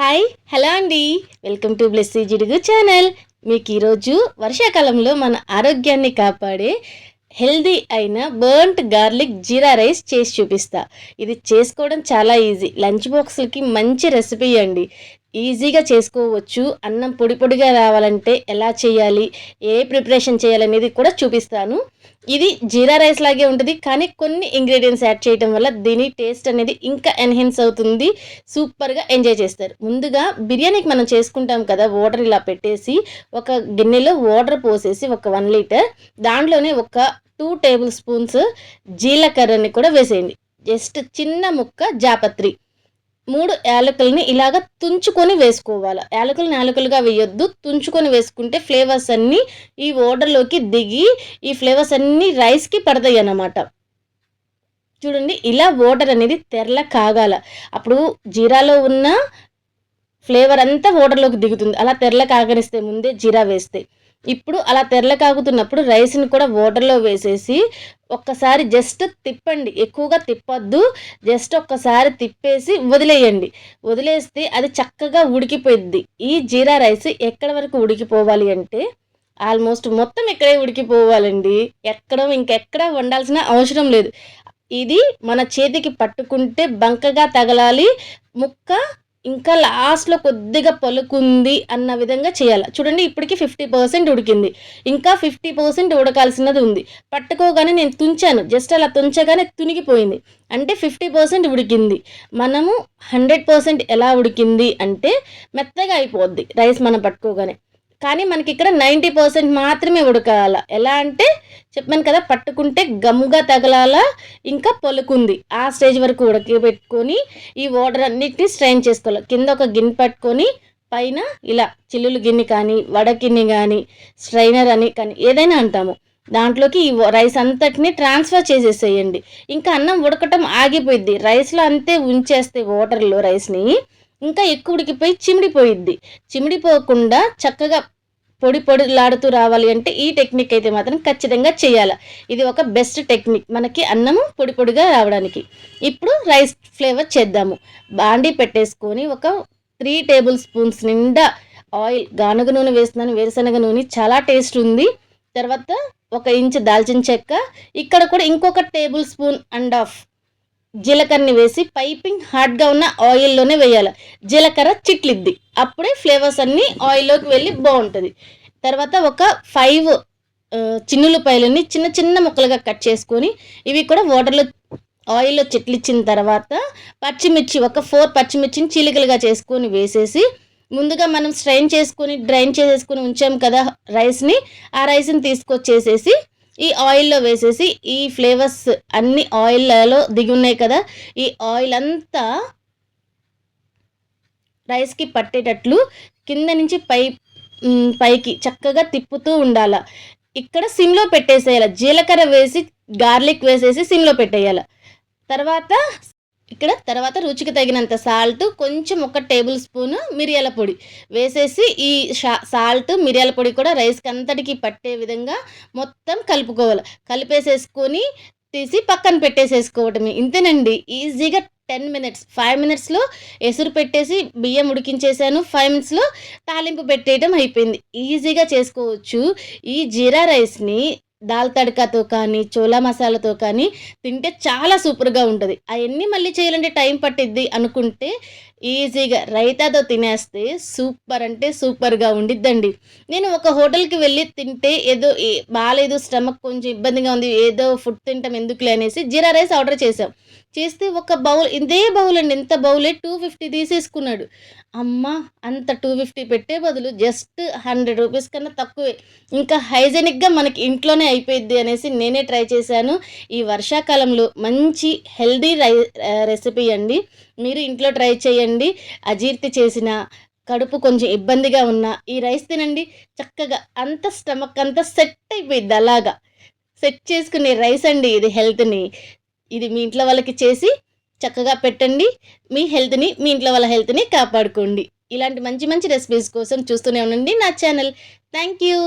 Hi hello అండి. Welcome to Blessy Jidugu channel. మీకు ఈరోజు వర్షాకాలంలో మన ఆరోగ్యాన్ని కాపాడే హెల్దీ అయిన బర్న్ట్ గార్లిక్ జీరా రైస్ చేసి చూపిస్తా. ఇది చేసుకోవడం చాలా ఈజీ. లంచ్ బాక్స్లకి మంచి రెసిపీ అండి. ఈజీగా చేసుకోవచ్చు. అన్నం పొడి పొడిగా రావాలంటే ఎలా చేయాలి? ఏ ప్రిపరేషన్ చేయాలనేది కూడా చూపిస్తాను. ఇది జీరా రైస్ లాగే ఉంటుంది. కానీ కొన్ని ఇంగ్రీడియంట్స్ యాడ్ చేయడం వల్ల దీని టేస్ట్ అనేది ఇంకా ఎన్హెన్స్ అవుతుంది. సూపర్గా ఎంజాయ్ చేస్తారు. ముందుగా బిర్యానీకి మనం చేసుకుంటాం కదా వాటర్ ఇలా పెట్టేసి ఒక గిన్నెలో వాటర్ పోసేసి ఒక వన్ లీటర్ దాంట్లోనే ఒక టూ టేబుల్ స్పూన్స్ జీలకర్రని కూడా వేసేయండి. జస్ట్ చిన్న ముక్క జాపత్రి. మూడు యాలకుల్ని ఇలాగ తుంచుకొని వేసుకోవాలి. యాలకులు యాలకులుగా వేయొద్దు. తుంచుకొని వేసుకుంటే ఫ్లేవర్స్ అన్నీ ఈ వాటర్లోకి దిగి ఈ ఫ్లేవర్స్ అన్నీ రైస్కి పడతాయి అన్నమాట. చూడండి ఇలా వాటర్ అనేది తెరల కాగాల. అప్పుడు జీరాలో ఉన్న ఫ్లేవర్ అంతా వాటర్లోకి దిగుతుంది. అలా తెరల కాగనిస్తే ముందే జీరా వేస్తే. ఇప్పుడు అలా తెరల కాగుతున్నప్పుడు రైస్ని కూడా వాటర్లో వేసేసి ఒక్కసారి జస్ట్ తిప్పండి. ఎక్కువగా తిప్పొద్దు. జస్ట్ ఒక్కసారి తిప్పేసి వదిలేయండి. వదిలేస్తే అది చక్కగా ఉడికిపోయిద్ది. ఈ జీరా రైస్ ఎక్కడి వరకు ఉడికిపోవాలి అంటే ఆల్మోస్ట్ మొత్తం ఇక్కడే ఉడికిపోవాలండి. ఎక్కడ ఇంకెక్కడ వండాల్సిన అవసరం లేదు. ఇది మన చేతికి పట్టుకుంటే బంకగా తగలాలి. ముక్క ఇంకా లాస్ట్లో కొద్దిగా పలుకుంది అన్న విధంగా చేయాలి. చూడండి ఇప్పటికి ఫిఫ్టీ పర్సెంట్ ఉడికింది. ఇంకా ఫిఫ్టీ పర్సెంట్ ఉడకాల్సినది ఉంది. పట్టుకోగానే నేను తుంచాను. జస్ట్ అలా తుంచగానే తునిగిపోయింది. అంటే ఫిఫ్టీ పర్సెంట్ ఉడికింది. మనము హండ్రెడ్ పర్సెంట్ ఎలా ఉడికింది అంటే మెత్తగా అయిపోద్ది రైస్ మనం పట్టుకోగానే. కానీ మనకి ఇక్కడ నైంటీ పర్సెంట్ మాత్రమే ఉడకాల. ఎలా అంటే చెప్పాను కదా పట్టుకుంటే గమ్గా తగలాల ఇంకా పొలుకుంది. ఆ స్టేజ్ వరకు ఉడకబెట్టుకొని ఈ వాటర్ అన్నిటిని స్ట్రైన్ చేసుకోవాలి. కింద ఒక గిన్నె పట్టుకొని పైన ఇలా చిల్లులు గిన్నె కానీ వడ గిన్నె కానీ స్ట్రైనర్ అని కానీ ఏదైనా అంటాము. దాంట్లోకి ఈ రైస్ అంతటిని ట్రాన్స్ఫర్ చేసేసేయండి. ఇంకా అన్నం ఉడకటం ఆగిపోయిద్ది. రైస్లో అంతే ఉంచేస్తే వాటర్లో రైస్ని ఇంకా ఎక్కువ ఉడికిపోయి చిమిడిపోయిద్ది. చిమిడిపోకుండా చక్కగా పొడి పొడిలాడుతూ రావాలి అంటే ఈ టెక్నిక్ అయితే మాత్రం ఖచ్చితంగా చేయాలి. ఇది ఒక బెస్ట్ టెక్నిక్ మనకి అన్నం పొడి పొడిగా రావడానికి. ఇప్పుడు రైస్ ఫ్లేవర్ చేద్దాము. బాండీ పెట్టేసుకొని ఒక త్రీ టేబుల్ స్పూన్స్ నిండా ఆయిల్ గానుగ నూనె వేస్తున్నాను వేరుశనగ నూనె చాలా టేస్ట్ ఉంది. తర్వాత ఒక ఇంచ్ దాల్చిన చెక్క ఇక్కడ కూడా ఇంకొక టేబుల్ స్పూన్ అండ్ ఆఫ్ జీలకర్రని వేసి పైపింగ్ హాట్గా ఉన్న ఆయిల్లోనే వేయాలి. జీలకర్ర చిట్లిద్ది. అప్పుడే ఫ్లేవర్స్ అన్నీ ఆయిల్లోకి వెళ్ళి బాగుంటుంది. తర్వాత ఒక ఫైవ్ చిన్నులపాయలని చిన్న చిన్న ముక్కలుగా కట్ చేసుకొని ఇవి కూడా వాటర్లో ఆయిల్లో చిట్లిచ్చిన తర్వాత పచ్చిమిర్చి ఒక ఫోర్ పచ్చిమిర్చిని చీలికలుగా చేసుకొని వేసేసి ముందుగా మనం స్ట్రైన్ చేసుకొని డ్రైన్ చేసేసుకొని ఉంచాం కదా రైస్ని ఆ రైస్ని తీసుకొచ్చేసేసి ఈ ఆయిల్లో వేసేసి ఈ ఫ్లేవర్స్ అన్ని ఆయిల్లో దిగి ఉన్నాయి కదా ఈ ఆయిల్ అంతా రైస్కి పట్టేటట్లు కింద నుంచి పై పైకి చక్కగా తిప్పుతూ ఉండాల. ఇక్కడ సిమ్లో పెట్టేసేయాలి. జీలకర్ర వేసి గార్లిక్ వేసేసి సిమ్లో పెట్టేయాలి. తర్వాత ఇక్కడ తర్వాత రుచికి తగినంత సాల్ట్ కొంచెం ఒక టేబుల్ స్పూన్ మిరియాల పొడి. వేసేసి ఈ సాల్ట్ మిరియాల పొడి కూడా రైస్కి అంతటికి పట్టే విధంగా మొత్తం కలుపుకోవాలి. కలిపేసేసుకొని తీసి పక్కన పెట్టేసేసుకోవటమే. ఇంతేనండి ఈజీగా టెన్ మినిట్స్. ఫైవ్ మినిట్స్లో ఎసురు పెట్టేసి బియ్యం ఉడికించేసాను. ఫైవ్ మినిట్స్లో తాలింపు పెట్టేయడం అయిపోయింది. ఈజీగా చేసుకోవచ్చు. ఈ జీరా రైస్ని దాల్ తడకాతో కానీ చోలా మసాలాతో కానీ తింటే చాలా సూపర్గా ఉంటుంది. అవన్నీ మళ్ళీ చేయాలంటే టైం పట్టిద్ది అనుకుంటే ఈజీగా రైతాతో తినేస్తే సూపర్ అంటే సూపర్గా ఉండిద్దండి. నేను ఒక హోటల్కి వెళ్ళి తింటే ఏదో బాగాలేదు స్టమక్ కొంచెం ఇబ్బందిగా ఉంది ఏదో ఫుడ్ తింటాం ఎందుకులే అనేసి జీరా రైస్ ఆర్డర్ చేసాం చేస్తే ఒక బౌల్ ఇదే బౌల్ అండి. ఎంత బౌలే టూ ఫిఫ్టీ తీసేసుకున్నాడు. అమ్మ అంత టూ ఫిఫ్టీ పెట్టే బదులు జస్ట్ హండ్రెడ్ రూపీస్ కన్నా తక్కువే. ఇంకా హైజెనిక్గా మనకి ఇంట్లోనే అయిపోయింది అనేసి నేనే ట్రై చేశాను. ఈ వర్షాకాలంలో మంచి హెల్దీ రై రెసిపీ అండి. మీరు ఇంట్లో ట్రై చేయండి. అజీర్తి చేసిన కడుపు కొంచెం ఇబ్బందిగా ఉన్న ఈ రైస్ తినండి. చక్కగా అంత స్టమక్ అంతా సెట్ అయిపోయింది అలాగా. సెట్ చేసుకునే రైస్ అండి ఇది హెల్త్ని. ఇది మీ ఇంట్లో వాళ్ళకి చేసి చక్కగా పెట్టండి. మీ హెల్త్ని మీ ఇంట్లో వాళ్ళ హెల్త్ని కాపాడుకోండి. ఇలాంటి మంచి మంచి రెసిపీస్ కోసం చూస్తూనే ఉండండి నా ఛానల్. Thank you